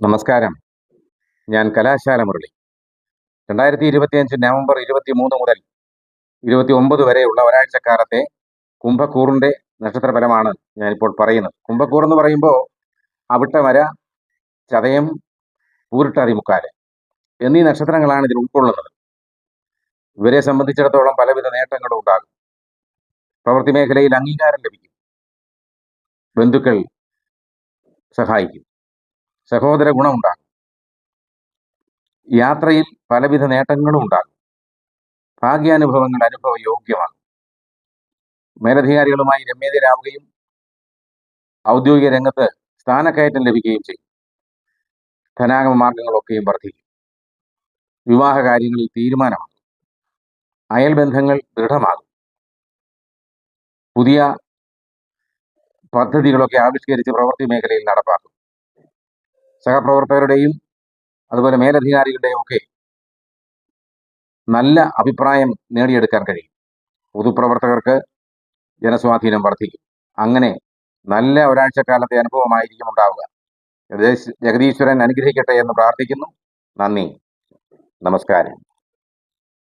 നമസ്കാരം. ഞാൻ കലാശാല മുരളി. രണ്ടായിരത്തി ഇരുപത്തിയഞ്ച് നവംബർ ഇരുപത്തി മൂന്ന് മുതൽ ഇരുപത്തി ഒമ്പത് വരെയുള്ള ഒരാഴ്ചക്കാലത്തെ കുംഭക്കൂറിന്റെ നക്ഷത്രഫലമാണ് ഞാനിപ്പോൾ പറയുന്നത്. കുംഭക്കൂർ എന്ന് പറയുമ്പോൾ അവിട്ടമര ചതയം പൂരിട്ടാതിമുക്കാൽ എന്നീ നക്ഷത്രങ്ങളാണ് ഇതിൽ ഉൾക്കൊള്ളുന്നത്. ഇവരെ സംബന്ധിച്ചിടത്തോളം പലവിധ നേട്ടങ്ങളും ഉണ്ടാകും. പ്രവൃത്തി മേഖലയിൽ അംഗീകാരം ലഭിക്കും. ബന്ധുക്കൾ സഹായിക്കും. സഹോദര ഗുണമുണ്ടാകും. യാത്രയിൽ പലവിധ നേട്ടങ്ങളും ഉണ്ടാകും. ഭാഗ്യാനുഭവങ്ങൾ അനുഭവ യോഗ്യമാണ് മേലധികാരികളുമായി രമ്യതരാവുകയും ഔദ്യോഗിക രംഗത്ത് സ്ഥാനക്കയറ്റം ലഭിക്കുകയും ചെയ്യും. ധനാഗമ മാർഗങ്ങളൊക്കെയും വർദ്ധിക്കും. വിവാഹ കാര്യങ്ങളിൽ തീരുമാനമാകും. അയൽബന്ധങ്ങൾ ദൃഢമാകും. പുതിയ പദ്ധതികളൊക്കെ ആവിഷ്കരിച്ച് പ്രവൃത്തി മേഖലയിൽ നടപ്പാക്കും. സഹപ്രവർത്തകരുടെയും അതുപോലെ മേലധികാരികളുടെയും ഒക്കെ നല്ല അഭിപ്രായം നേടിയെടുക്കാൻ കഴിയും. പൊതുപ്രവർത്തകർക്ക് ജനസ്വാധീനം വർദ്ധിക്കും. അങ്ങനെ നല്ല ഒരാഴ്ചക്കാലത്തെ അനുഭവമായിരിക്കും ഉണ്ടാവുക. ജഗദീശ്വരൻ അനുഗ്രഹിക്കട്ടെ എന്ന് പ്രാർത്ഥിക്കുന്നു. നന്ദി. നമസ്കാരം.